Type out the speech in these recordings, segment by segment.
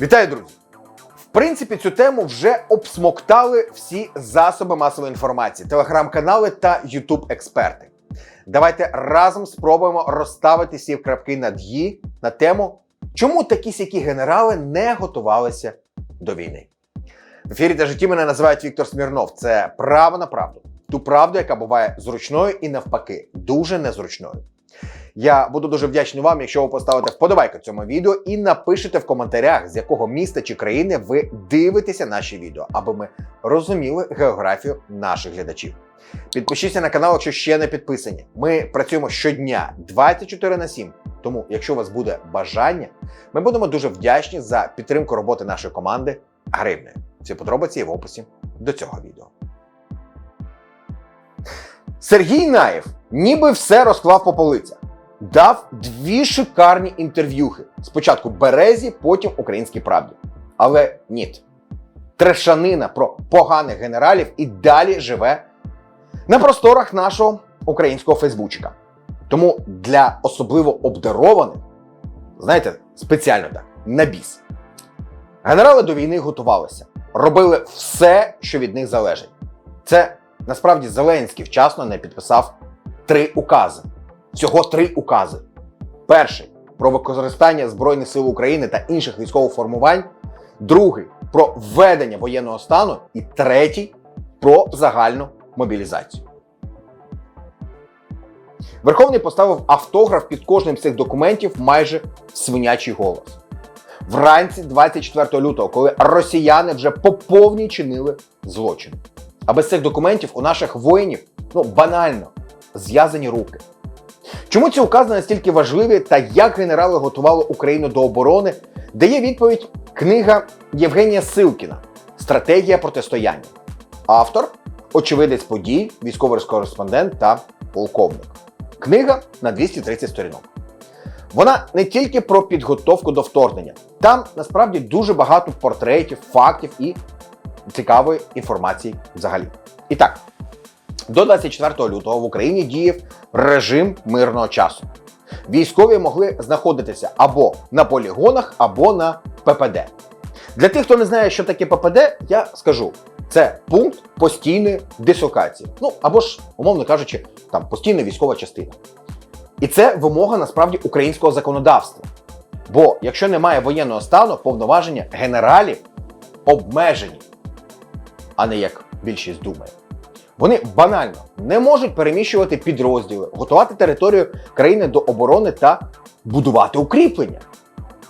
Вітаю, друзі! В принципі, цю тему вже обсмоктали всі засоби масової інформації, телеграм-канали та ютуб-експерти. Давайте разом спробуємо розставити всі крапки над «і» на тему, чому такі сякі генерали не готувалися до війни. В ефірі та житті мене називають Віктор Смірнов. Це право на правду. Ту правду, яка буває зручною і навпаки, дуже незручною. Я буду дуже вдячний вам, якщо ви поставите вподобайку цьому відео і напишете в коментарях, з якого міста чи країни ви дивитеся наші відео, аби ми розуміли географію наших глядачів. Підпишіться на канал, якщо ще не підписані. Ми працюємо щодня 24 на 7. Тому, якщо у вас буде бажання, ми будемо дуже вдячні за підтримку роботи нашої команди гривнею. Всі подробиці є в описі до цього відео. Сергій Наєв ніби все розклав по полицях. Дав дві шикарні інтерв'юхи. Спочатку Березі, потім Українській правді. Але ні. Трешанина про поганих генералів і далі живе на просторах нашого українського Фейсбучика. Тому для особливо обдарованих, знаєте, спеціально так, на біс. Генерали до війни готувалися, робили все, що від них залежить. Це насправді Зеленський вчасно не підписав три укази. Всього три укази. Перший про використання Збройних сил України та інших військових формувань. Другий про введення воєнного стану. І третій про загальну мобілізацію. Верховний поставив автограф під кожним з цих документів майже свинячий голос. Вранці 24 лютого, коли росіяни вже по повній чинили злочин. А без цих документів у наших воїнів ну банально зв'язані руки. Чому ці укази настільки важливі та як генерали готували Україну до оборони, дає відповідь книга Євгенія Силкіна Стратегія протистояння. Автор очевидець подій, військовий кореспондент та полковник. Книга на 230 сторінок. Вона не тільки про підготовку до вторгнення, там насправді дуже багато портретів, фактів і цікавої інформації взагалі. І так, до 24 лютого в Україні діяв режим мирного часу. Військові могли знаходитися або на полігонах, або на ППД. Для тих, хто не знає, що таке ППД, я скажу: це пункт постійної дислокації. Ну або ж, умовно кажучи, там постійна військова частина. І це вимога насправді українського законодавства. Бо якщо немає воєнного стану, повноваження генералів обмежені, а не як більшість думає. Вони банально не можуть переміщувати підрозділи, готувати територію країни до оборони та будувати укріплення.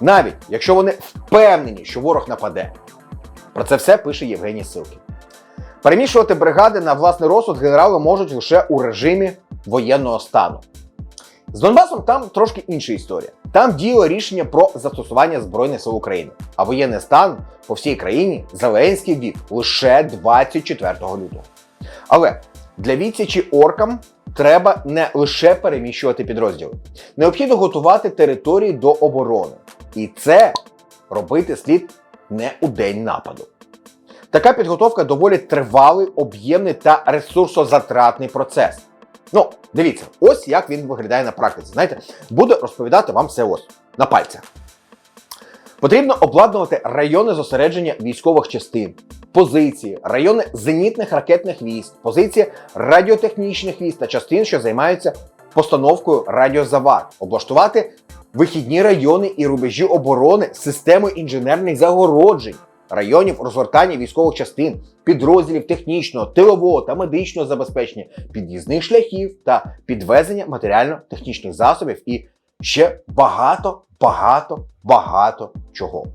Навіть якщо вони впевнені, що ворог нападе. Про це все пише Євгеній Силкін. Переміщувати бригади на власний розсуд генерали можуть лише у режимі воєнного стану. З Донбасом там трошки інша історія. Там діяло рішення про застосування Збройних сил України, а воєнний стан по всій країні Зеленський ввів лише 24 лютого. Але для відсічі оркам треба не лише переміщувати підрозділи, необхідно готувати території до оборони. І це робити слід не у день нападу. Така підготовка доволі тривалий, об'ємний та ресурсозатратний процес. Ну, дивіться, ось як він виглядає на практиці. Знаєте, буду розповідати вам все ось на пальцях. Потрібно обладнувати райони зосередження військових частин, позиції, райони зенітних ракетних військ, позиції радіотехнічних військ та частин, що займаються постановкою радіозавар, облаштувати вихідні райони і рубежі оборони системою інженерних загороджень, районів розгортання військових частин, підрозділів технічного, тилового та медичного забезпечення, під'їзних шляхів та підвезення матеріально-технічних засобів і ще багато, багато, багато чого.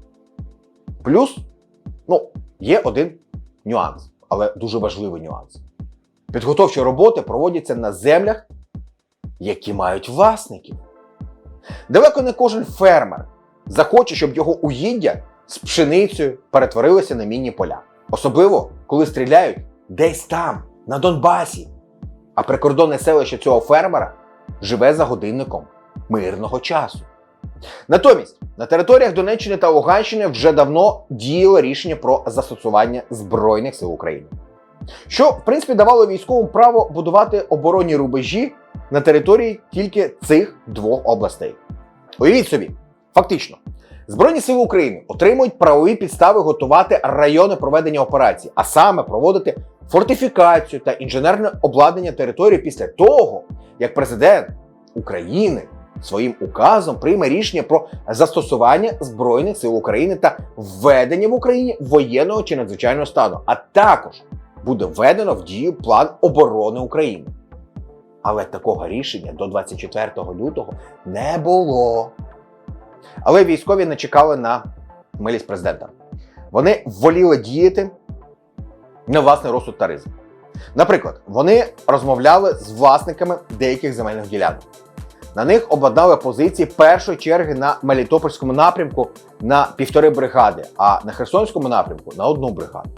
Плюс, ну, є один нюанс, але дуже важливий нюанс. Підготовчі роботи проводяться на землях, які мають власників. Далеко не кожен фермер захоче, щоб його угіддя з пшеницею перетворилося на мінні поля. Особливо, коли стріляють десь там, на Донбасі. А прикордонне селище цього фермера живе за годинником мирного часу. Натомість на територіях Донеччини та Луганщини вже давно діяло рішення про застосування Збройних сил України, що в принципі давало військовим право будувати оборонні рубежі на території тільки цих двох областей. Уявіть собі, фактично, Збройні сили України отримують правові підстави готувати райони проведення операції, а саме проводити фортифікацію та інженерне обладнання території після того, як президент України своїм указом прийме рішення про застосування Збройних сил України та введення в Україні воєнного чи надзвичайного стану, а також буде введено в дію план оборони України. Але такого рішення до 24 лютого не було. Але військові не чекали на милість президента. Вони воліли діяти на власний розсуд та ризик. Наприклад, вони розмовляли з власниками деяких земельних ділянок. На них обладнали позиції першої черги на Мелітопольському напрямку на півтори бригади, а на Херсонському напрямку на одну бригаду.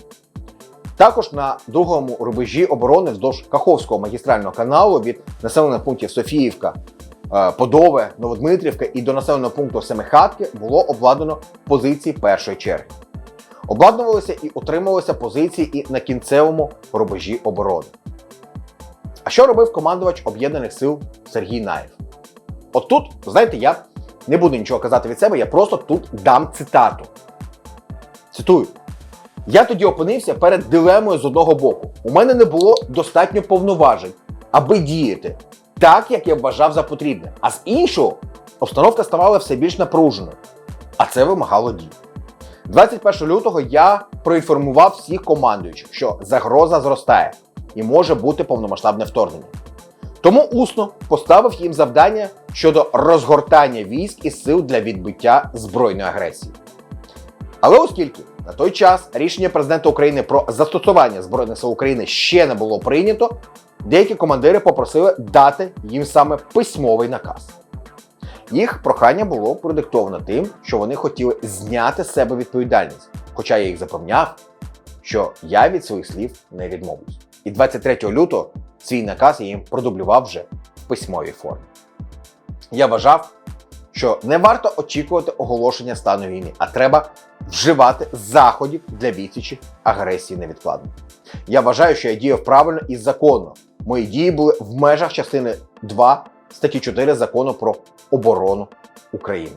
Також на другому рубежі оборони вздовж Каховського магістрального каналу від населених пунктів Софіївка, е, Подове, Новодмитрівка і до населеного пункту Семихатки було обладнано позиції першої черги. Обладнувалися і утримувалися позиції і на кінцевому рубежі оборони. А що робив командувач Об'єднаних сил Сергій Наєв? От тут, знаєте, я не буду нічого казати від себе, я просто тут дам цитату. Цитую. Я тоді опинився перед дилемою з одного боку. У мене не було достатньо повноважень, аби діяти так, як я вважав за потрібне. А з іншого, обстановка ставала все більш напруженою, а це вимагало дій. 21 лютого я проінформував всіх командуючих, що загроза зростає і може бути повномасштабне вторгнення. Тому усно поставив їм завдання щодо розгортання військ і сил для відбиття збройної агресії. Але оскільки на той час рішення президента України про застосування Збройних сил України ще не було прийнято, деякі командири попросили дати їм саме письмовий наказ. Їх прохання було продиктовано тим, що вони хотіли зняти з себе відповідальність, хоча я їх запевняв, що я від своїх слів не відмовлюсь. І 23 лютого свій наказ я їм продублював вже в письмовій формі. Я вважав, що не варто очікувати оголошення стану війни, а треба вживати заходів для відсічі агресії невідкладно. Я вважаю, що я діяв правильно і законно. Мої дії були в межах частини 2 статті 4 закону про оборону України.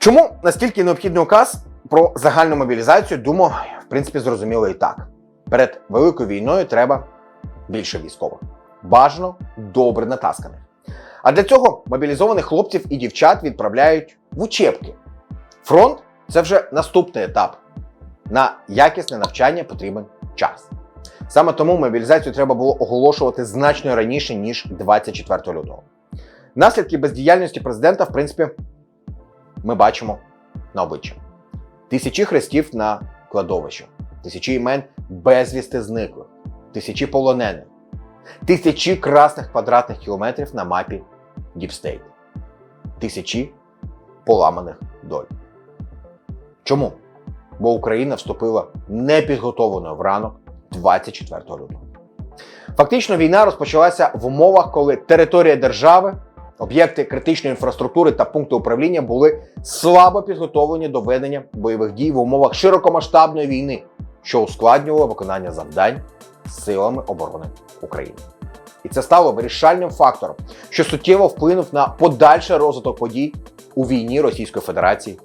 Чому настільки необхідний указ про загальну мобілізацію, думаю, в принципі, зрозуміло і так. Перед великою війною треба більше військових. Бажано добре натасканих. А для цього мобілізованих хлопців і дівчат відправляють в учебки. Фронт це вже наступний етап. На якісне навчання потрібен час. Саме тому мобілізацію треба було оголошувати значно раніше, ніж 24 лютого. Наслідки бездіяльності президента, в принципі, ми бачимо на обличчя. Тисячі хрестів на кладовищах, тисячі імен безвісти зниклих, тисячі полонених, тисячі красних квадратних кілометрів на мапі Діпстейт, тисячі поламаних доль. Чому? Бо Україна вступила непідготовленою в ранок 24 лютого. Фактично, війна розпочалася в умовах, коли територія держави Об'єкти критичної інфраструктури та пункти управління були слабо підготовлені до ведення бойових дій в умовах широкомасштабної війни, що ускладнювало виконання завдань силами оборони України. І це стало вирішальним фактором, що суттєво вплинув на подальший розвиток подій у війні Російської Федерації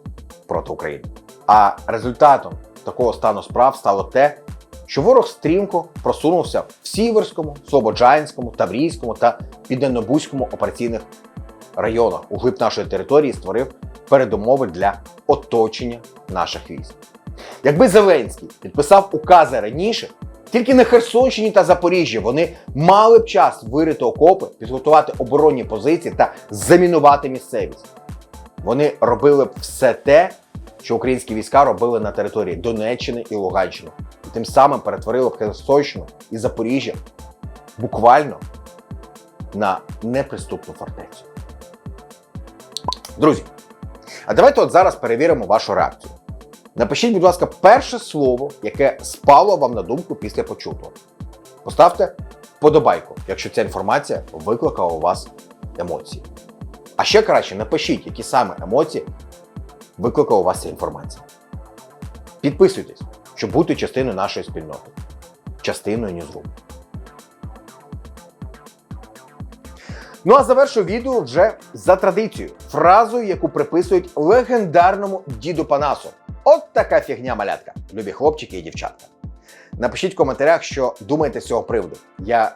проти України. А результатом такого стану справ стало те, що ворог стрімко просунувся в Сіверському, Слободжанському, Таврійському та Південнобузькому операційних районах у глиб нашої території створив передумови для оточення наших військ. Якби Зеленський підписав укази раніше, тільки на Херсонщині та Запоріжжі вони мали б час вирити окопи, підготувати оборонні позиції та замінувати місцевість. Вони робили б все те, що українські війська робили на території Донеччини і Луганщини, і тим самим перетворили Херсонщину і Запоріжжя буквально на неприступну фортецю. Друзі, а давайте от зараз перевіримо вашу реакцію. Напишіть, будь ласка, перше слово, яке спало вам на думку після почутого. Поставте вподобайку, якщо ця інформація викликала у вас емоції. А ще краще напишіть, які саме емоції викликала у вас ця інформація. Підписуйтесь, щоб бути частиною нашої спільноти, частиною Ньюзрум. Ну а завершу відео вже за традицією, фразою, яку приписують легендарному діду Панасу. От така фігня малятка, любі хлопчики і дівчатка. Напишіть в коментарях, що думаєте з цього приводу. Я